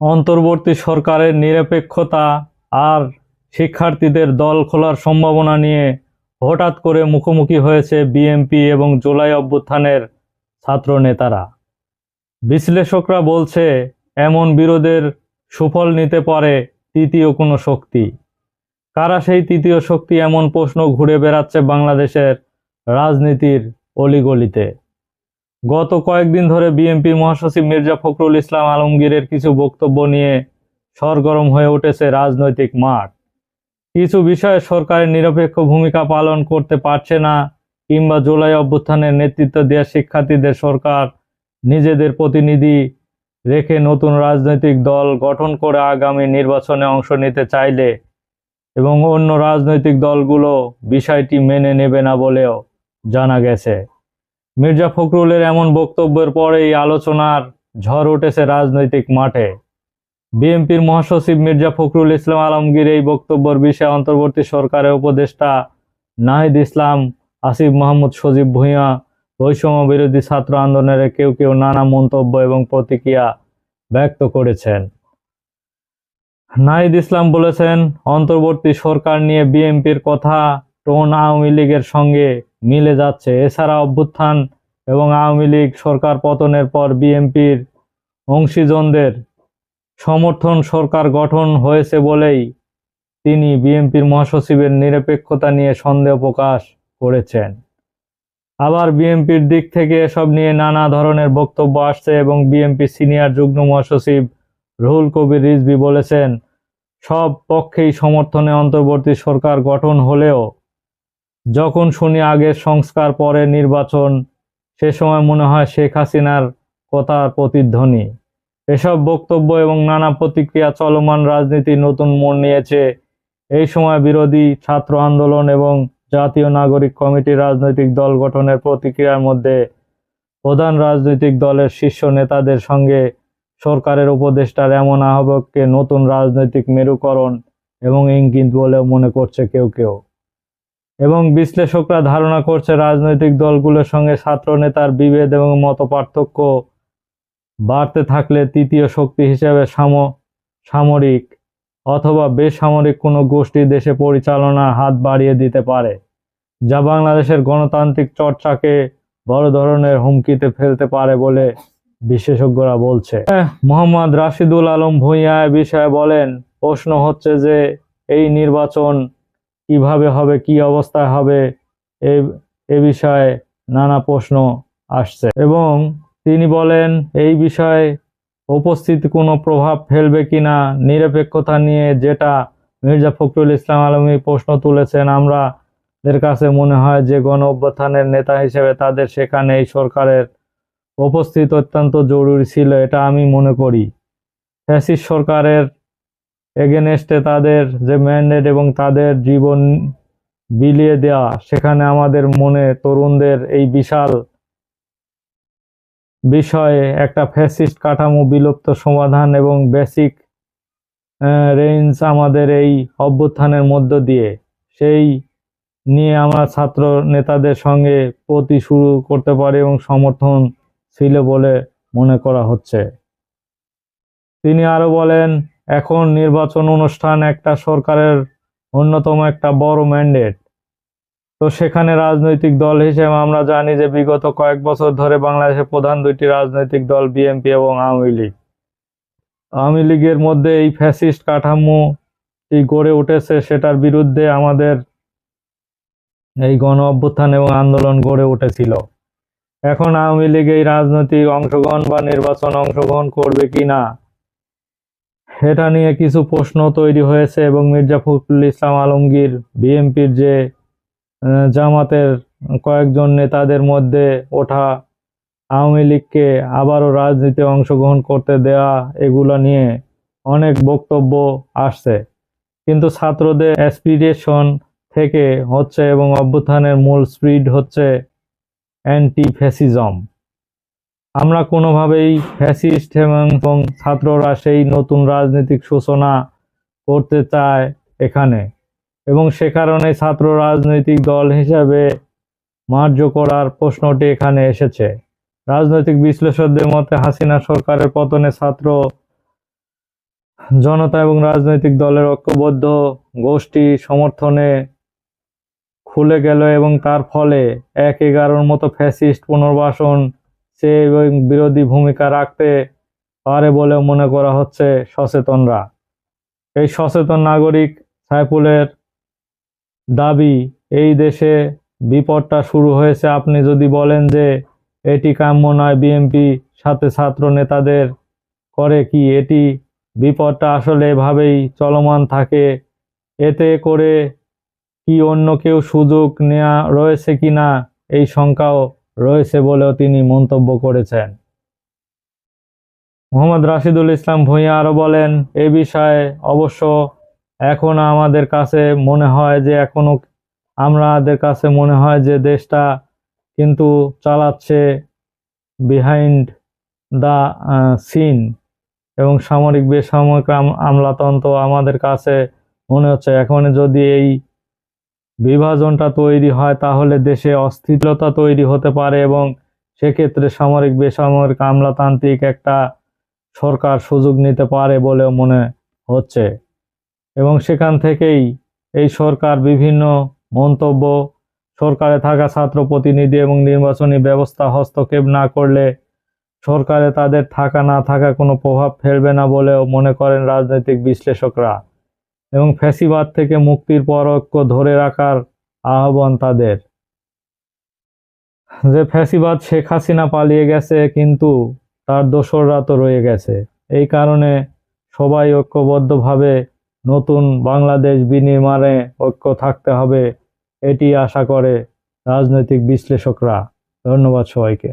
অন্তর্বর্তী সরকারের নিরপেক্ষতা আর শিক্ষার্থীদের দল খোলার সম্ভাবনা নিয়ে হঠাৎ করে মুখোমুখি হয়েছে বিএনপি এবং জুলাই অভ্যুত্থানের ছাত্র নেতারা বিশ্লেষকরা বলছে, এমন বিরোধের সুফল নিতে পারে তৃতীয় কোনো শক্তি। কারা সেই তৃতীয় শক্তি এমন প্রশ্ন ঘুরে বেড়াচ্ছে বাংলাদেশের রাজনীতির অলিগলিতে? গত কয়েকদিন ধরে বিএনপির মহাসচিব মির্জা ফখরুল ইসলাম আলমগীরের কিছু বক্তব্য নিয়ে সরগরম হয়ে উঠেছে রাজনৈতিক মাঠ। কিছু বিষয়ে সরকারের নিরপেক্ষ ভূমিকা পালন করতে পারছে না কিংবা জুলাই অভ্যুত্থানের নেতৃত্ব দেওয়া শিক্ষার্থীদের সরকার নিজেদের প্রতিনিধি রেখে নতুন রাজনৈতিক দল গঠন করে আগামী নির্বাচনে অংশ নিতে চাইলে এবং অন্য রাজনৈতিক দলগুলো বিষয়টি মেনে নেবে না বলেও জানা গেছে। মির্জা ফখরুলের এমন বক্তব্যের পরেই আলোচনার ঝড় উঠেছে রাজনৈতিক মাঠে। বিএনপির মহাসচিব মির্জা ফখরুল ইসলাম আলমগীর এই বক্তব্যের বিষয়ে অন্তর্বর্তী সরকারের উপদেষ্টা নাহিদ ইসলাম, আসিফ মাহমুদ, সজীব ভূঁইয়া, বৈষম্য বিরোধী ছাত্র আন্দোলনের কেউ কেউ নানা মন্তব্য এবং প্রতিক্রিয়া ব্যক্ত করেছেন। নাহিদ ইসলাম বলেছেন, অন্তর্বর্তী সরকার নিয়ে বিএনপির কথা টোন আওয়ামী লীগের সঙ্গে মিলে যাচ্ছে। এছাড়া অভ্যুত্থান এবং আওয়ামী লীগ সরকার পতনের পর বিএনপির অংশীজনদের সমর্থন সরকার গঠন হয়েছে বলেই তিনি বিএনপির মহাসচিবের নিরপেক্ষতা নিয়ে সন্দেহ প্রকাশ করেছেন। আবার বিএনপির দিক থেকে এসব নিয়ে নানা ধরনের বক্তব্য আসছে এবং বিএনপি সিনিয়র যুগ্ম মহাসচিব রুহুল কবির রিজভী বলেছেন, সব পক্ষেই সমর্থনে অন্তর্বর্তী সরকার গঠন হলেও যখন শুনি আগের সংস্কার, পরে নির্বাচন, সে সময় মনে হয় শেখ হাসিনার কথার প্রতিধ্বনি। এসব বক্তব্য এবং নানা প্রতিক্রিয়া চলমান রাজনীতি নতুন মোড় নিয়েছে। এই সময় বিরোধী ছাত্র আন্দোলন এবং জাতীয় নাগরিক কমিটির রাজনৈতিক দল গঠনের প্রতিক্রিয়ার মধ্যে প্রধান রাজনৈতিক দলের শীর্ষ নেতাদের সঙ্গে সরকারের উপদেষ্টার এমন আহ্বায়ককে নতুন রাজনৈতিক মেরুকরণ এবং ইঙ্গিত বলেও মনে করছে কেউ কেউ। এবং বিশ্লেষকরা ধারণা করছে রাজনৈতিক দলগুলোর সঙ্গে ছাত্র নেতার বিভেদ এবং মত পার্থক্য বাড়তে থাকলে তৃতীয় শক্তি হিসেবে সাম, সামরিক অথবা বেসামরিক কোনো গোষ্ঠী দেশে পরিচালনার হাত বাড়িয়ে দিতে পারে, যা বাংলাদেশের গণতান্ত্রিক চর্চাকে বড় ধরনের হুমকিতে ফেলতে পারে বলে বিশেষজ্ঞরা বলছে। মোহাম্মদ রাশিদুল আলম ভূঁইয়া বিষয়ে বলেন, প্রশ্ন হচ্ছে যে এই নির্বাচন কীভাবে হবে, কি অবস্থায় হবে, এ বিষয়ে নানা প্রশ্ন আসছে। এবং তিনি বলেন, এই বিষয়ে উপস্থিত কোনো প্রভাব ফেলবে কিনা, নিরপেক্ষতা নিয়ে যেটা মির্জা ফখরুল ইসলাম আলমী প্রশ্ন তুলেছেন আমরা দের কাছে মনে হয় যে গণ অভ্যুত্থানের নেতা হিসেবে তাদের সেখানে এই সরকারের উপস্থিত অত্যন্ত জরুরি ছিল, এটা আমি মনে করি। ফ্যাসিস্ট সরকারের এগেনস্টে তাদের যে ম্যান্ডেট এবং তাদের জীবন বিলিয়ে দেওয়া সেখানে আমাদের মনে তরুণদের এই বিশাল বিষয়ে একটা ফ্যাসিস্ট কাঠামো বিলুপ্ত সমাধান এবং বেসিক রেঞ্জ আমাদের এই অভ্যুত্থানের মধ্য দিয়ে। সেই নিয়ে আমরা ছাত্র নেতাদের সঙ্গে প্রতি শুরু করতে পারি এবং সমর্থন ছিল বলে মনে করা হচ্ছে। তিনি আরও বলেন এখন নির্বাচন অনুষ্ঠান একটা সরকারের অন্যতম একটা বড় ম্যান্ডেট তো সেখানে রাজনৈতিক দল হিসেবে আমরা জানি যে বিগত কয়েক বছর ধরে বাংলাদেশের প্রধান দুইটি রাজনৈতিক দল, বিএনপি এবং আওয়ামী লীগ। আওয়ামী লীগের মধ্যে এই ফ্যাসিস্ট কাঠামো এই গড়ে উঠেছে সেটার বিরুদ্ধে আমাদের এই গণ অভ্যুত্থান এবং আন্দোলন গড়ে উঠেছিল। এখন আওয়ামী লীগ এই রাজনৈতিক অংশগ্রহণ বা নির্বাচন অংশগ্রহণ করবে কি না এটা নিয়ে কিছু প্রশ্ন তৈরি হয়েছে এবং মির্জা ফখরুল ইসলাম আলমগীর বিএনপির যে জামাতের কয়েকজন নেতাদের মধ্যে ওঠা আওয়ামী লীগকে আবারও রাজনীতিতে অংশগ্রহণ করতে দেয়া, এগুলো নিয়ে অনেক বক্তব্য আসছে। কিন্তু ছাত্রদের অ্যাসপিরেশন থেকে হচ্ছে এবং অভ্যুত্থানের মূল স্পিড হচ্ছে অ্যান্টি ফ্যাসিজম আমরা কোনোভাবেই ফ্যাসিস্ট এবং ছাত্ররা সেই নতুন রাজনৈতিক সূচনা করতে চায় এখানে। এবং সে কারণে ছাত্র রাজনৈতিক দল হিসাবে মার্জ করার প্রশ্নটি এখানে এসেছে। রাজনৈতিক বিশ্লেষকদের মতে, হাসিনা সরকারের পতনে ছাত্র জনতা এবং রাজনৈতিক দলের ঐক্যবদ্ধ গোষ্ঠী সমর্থনে খুলে গেল এবং তার ফলে এক এগারোর মতো ফ্যাসিস্ট পুনর্বাসন সে বিরোধী ভূমিকা রাখতে পারে বলেও মনে করা হচ্ছে সচেতনরা। এই সচেতন নাগরিক সাইফুলের দাবি, এই দেশে বিপদটা শুরু হয়েছে। আপনি যদি বলেন যে এটি কাম্য নয়, বিএনপি সাথে ছাত্র নেতাদের করে কি? এটি বিপদটা আসলে এভাবেই চলমান থাকে। এতে করে কি অন্য কেউ সুযোগ নেওয়া রয়েছে কিনা এই শঙ্কাও রয়েছে বলেও তিনি মন্তব্য করেছেন। মোহাম্মদ রাশিদুল ইসলাম ভূঁইয়া আরও বলেন, এ বিষয়ে অবশ্য এখন আমাদের কাছে মনে হয় যে এখনও আমাদের কাছে মনে হয় যে দেশটা কিন্তু চালাচ্ছে বিহাইন্ড দ্য সিন এবং সামরিক বেসামরিক আম- আমলাতন্ত্র আমাদের কাছে মনে হচ্ছে। এখন যদি এই বিভাজনটা তৈরি হয়, তাহলে দেশে অস্থিরতা তৈরি হতে পারে এবং সেক্ষেত্রে সামরিক, বেসামরিক, আমলাতান্ত্রিক একটা সরকার সুযোগ নিতে পারে বলেও মনে হচ্ছে। এবং সেখান থেকেই এই সরকার বিভিন্ন মন্তব্য, সরকারে থাকা ছাত্র প্রতিনিধি এবং নির্বাচনী ব্যবস্থা হস্তক্ষেপ না করলে সরকারে তাদের থাকা না থাকা কোনো প্রভাব ফেলবে না বলেও মনে করেন রাজনৈতিক বিশ্লেষকরা। এবং ফ্যাসিবাদ থেকে মুক্তির পর ঐক্য ধরে রাখার আহ্বান তাদের। যে ফ্যাসিবাদ শেখ হাসিনা পালিয়ে গেছে, কিন্তু তার দোসররা তো রয়ে গেছে। এই কারণে সবাই ঐক্যবদ্ধভাবে নতুন বাংলাদেশ বিনির্মাণে ঐক্য থাকতে হবে, এটি আশা করে রাজনৈতিক বিশ্লেষকরা। ধন্যবাদ সবাইকে।